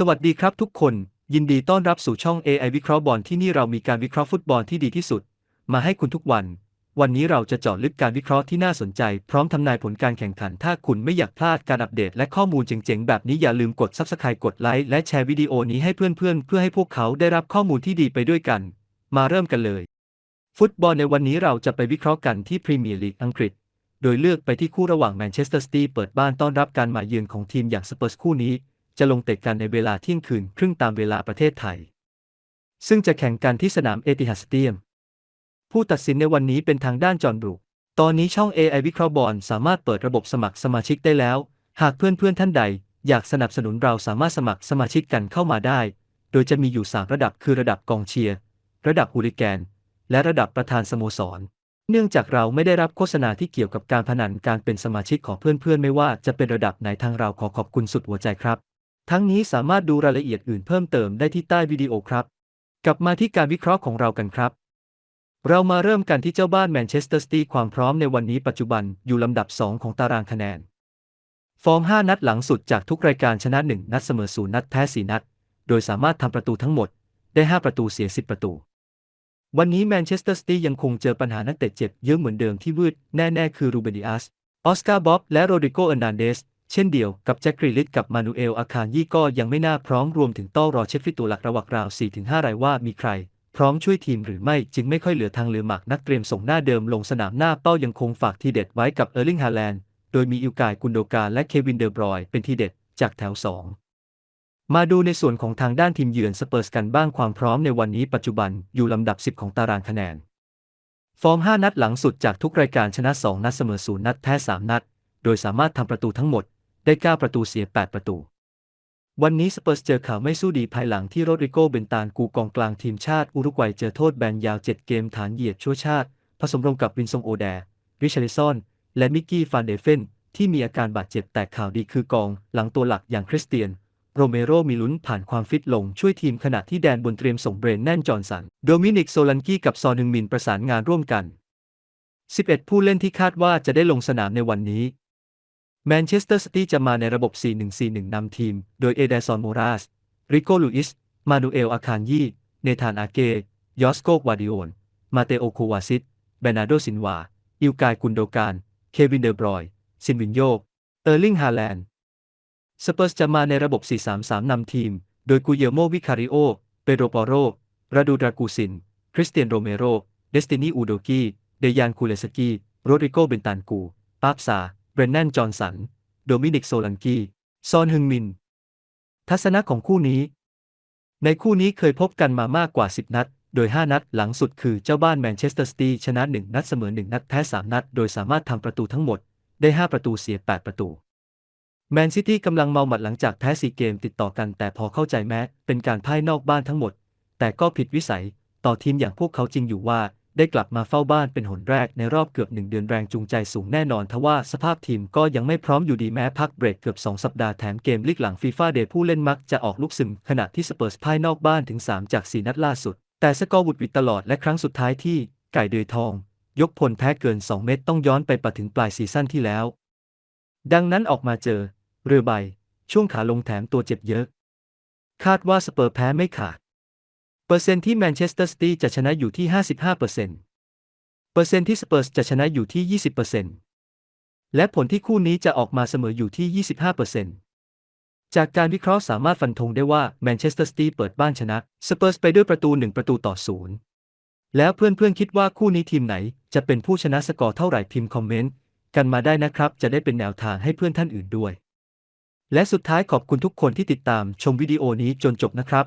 สวัสดีครับทุกคน ยินดีต้อนรับสู่ช่อง AI วิเคราะห์บอลที่นี่เรามีการวิเคราะห์ฟุตบอลที่ดีที่สุด มาให้คุณทุกวัน วันนี้เราจะเจาะลึกการวิเคราะห์ที่น่าสนใจ พร้อมทำนายผลการแข่งขัน ถ้าคุณไม่อยากพลาดการอัปเดตและข้อมูลเจ๋งๆ แบบนี้อย่าลืมกด Subscribe กดไลค์และแชร์วิดีโอนี้ให้เพื่อนๆ เพื่อให้พวกเขาได้รับข้อมูลที่ดีไปด้วยกัน มาเริ่มกันเลย ฟุตบอลในวันนี้เราจะไปวิเคราะห์กันที่พรีเมียร์ลีกอังกฤษโดยเลือกไปที่คู่ระหว่างแมนเชสเตอร์ซิตี้เปิดบ้านต้อนรับการมาเยือนของทีมอย่างสเปอร์สคู่นี้ จะลงเตะกันในเวลาเที่ยงคืนครึ่งตามเวลาประเทศไทย ซึ่งจะแข่งกันที่สนามเอติฮัสเตียม ผู้ตัดสินในวันนี้เป็นทางด้านจอห์นบรูตอนนี้ช่อง AI วิเคราะห์บอลสามารถเปิดระบบสมัครสมาชิกได้แล้ว หากเพื่อนๆท่านใด อยากสนับสนุนเราสามารถสมัครสมาชิกกันเข้ามาได้ โดยจะมีอยู่ 3 ระดับคือระดับกองเชียร์ ระดับฮูลิแกน และระดับประธานสโมสร เนื่องจากเราไม่ได้รับโฆษณาที่เกี่ยวกับการพนันการเป็นสมาชิกของเพื่อนๆ ไม่ว่าจะเป็นระดับไหนทางเราขอขอบคุณสุดหัวใจครับ ทั้งนี้สามารถดูรายละเอียดอื่นเพิ่มเติมได้ที่ใต้วิดีโอครับ กลับมาที่การวิเคราะห์ของเรากันครับ เรามาเริ่มกันที่เจ้าบ้านแมนเชสเตอร์ซิตี้ความพร้อมในวันนี้ปัจจุบันอยู่ลำดับ 2 ของตารางคะแนน ฟอร์ม 5 นัดหลังสุดจากทุกรายการชนะ 1 นัดเสมอ0นัดแพ้4นัด โดยสามารถทำประตูทั้งหมดได้ 5 ประตูเสีย 10 ประตู วันนี้แมนเชสเตอร์ซิตี้ยังคงเจอปัญหานักเตะเจ็บเยอะเหมือนเดิมที่วืดแน่ ๆ คือรูเบนดิอัสออสการ์บ๊อบและโรดริโกเอร์นันเดส เช่นเดียวกับแจ็คกริลิตกับมานูเอลอาคารยี่ก็ยังไม่น่าพร้อมรวมถึงต้องรอเช็คฟิตัวหลักระหว่างราว 4-5 รายว่ามีใคร พร้อมช่วยทีมหรือไม่จึงไม่ค่อยเหลือทางเหลือหมักนักเตรียมส่งหน้าเดิมลงสนามหน้าเป้ายังคงฝากทีเด็ดไว้กับเออร์ลิงฮาแลนด์โดยมีอิลกายกุนโดกาและเควินเดอร์บรอยเป็นทีเด็ดจากแถว 2มาดูในส่วนของทางด้านทีมเยือนสเปอร์สกันบ้างความพร้อมในวันนี้ปัจจุบันอยู่ลำดับ 10 ของตารางคะแนน ฟอร์ม 5 นัดหลังสุดจากทุกรายการชนะ 2 นัดเสมอ 0 นัดแพ้ 3 นัด โดยสามารถทำประตูทั้งหมด ได้ 9 ประตูเสีย 8 ประตู วันนี้สเปอร์สเจอข่าวไม่สู้ดีภายหลังที่โรดริโกเบนตานกูกองกลางทีมชาติอุรุกวัยเจอโทษแบนยาว 7 เกมฐานเหยียดชั่วชาติ ผสมลงกับวินซงโอแดริชาริซอน และมิกกี้ฟานเดเฟนที่มีอาการบาดเจ็บแต่ข่าวดีคือกองหลังตัวหลักอย่างคริสเตียนโรเมโรมีลุ้นผ่านความฟิตลงช่วยทีมขณะที่แดนบนเตรียมส่งเบรนแนนจอห์นสัน โดมินิกโซลันกี้กับซอนึงมินประสานงานร่วมกัน 11 ผู้เล่นที่คาดว่าจะได้ลงสนามในวันนี้ แมนเชสเตอร์ซิตี้จะมาในระบบ 4-1-4-1 นำทีม โดยเอเดซอนโมราส ริโกลูอิส มานูเอล อาคารยี่ เนธานอาเก ยอสโกวาดิโอน มาเตโอโควาซิต เบนาโดซินวา อิลกายกุนโดการ เควินเดอร์บรอย ซินวินโยเออร์ลิงฮาแลนด์ สเปอร์สจะมาในระบบ 4-3-3 นำทีม โดยกุเยโมวิคาริโอ เปโดปอโรราดูดรากูซิน คริสเตียนโรเมโร เดสตินีอูโดกี เดยานคูเลสกี โรดริโก เบนตานกู ปาบซา เบรนแนนจอห์นสัน โดมินิกโซลันกี ซอนฮึงมิน ทัศนะของคู่นี้ ในคู่นี้เคยพบกันมามากกว่า 10 นัด โดย 5 นัดหลังสุดคือเจ้าบ้านแมนเชสเตอร์ซิตี้ชนะ 1 นัดเสมอ 1 นัดแพ้ 3 นัด โดยสามารถทำประตูทั้งหมดได้ 5 ประตูเสีย 8 ประตูแมนซิตี้กำลังเมาหมัดหลังจากแพ้ซีเกมติดต่อกันแต่พอเข้าใจแม้ เป็นการพ่ายนอกบ้านทั้งหมด แต่ก็ผิดวิสัยต่อทีมอย่างพวกเขาจริงอยู่ว่า ได้กลับมาเฝ้าบ้านเป็นหนแรกในรอบเกือบหนึ่งเดือนแรงจูงใจสูงแน่นอนทว่าสภาพทีมก็ยังไม่พร้อมอยู่ดีแม้พักเบรกเกือบ 2 สัปดาห์แถมเกมลีกหลังฟีฟ่าเดย์ผู้เล่นมักจะออกลูกซึม ขณะที่สเปอร์สพ่ายนอกบ้านถึง 3 จาก 4 นัดล่าสุด แต่สกอร์วุดวิดตลอดและครั้งสุดท้ายที่ไก่เดือยทอง ยกพลแพ้เกิน 2 เม็ดต้องย้อนไปปะถึงปลายซีซั่นที่แล้ว ดังนั้นออกมาเจอ เรือใบ ช่วงขาลงแถมตัวเจ็บเยอะ คาดว่าสเปอร์แพ้ไม่ขาด เปอร์เซ็นต์ที่แมนเชสเตอร์ซิตี้จะชนะอยู่ที่ 55%เปอร์เซ็นต์เปอร์เซ็นต์ที่สเปอร์สจะชนะอยู่ที่ 20%และผลที่คู่นี้จะออกมาเสมออยู่ที่ 25%จากการวิเคราะห์สามารถฟันธงได้ว่าแมนเชสเตอร์ซิตี้เปิดบ้านชนะสเปอร์สไปด้วยประตู 1 ประตูต่อศูนย์แล้วเพื่อนๆคิดว่าคู่นี้ทีมไหน จะเป็นผู้ชนะสกอร์เท่าไหร่พิมพ์คอมเมนต์กันมาได้นะครับ จะได้เป็นแนวทางให้เพื่อนท่านอื่นด้วย และสุดท้ายขอบคุณทุกคนที่ติดตามชมวิดีโอนี้จนจบนะครับ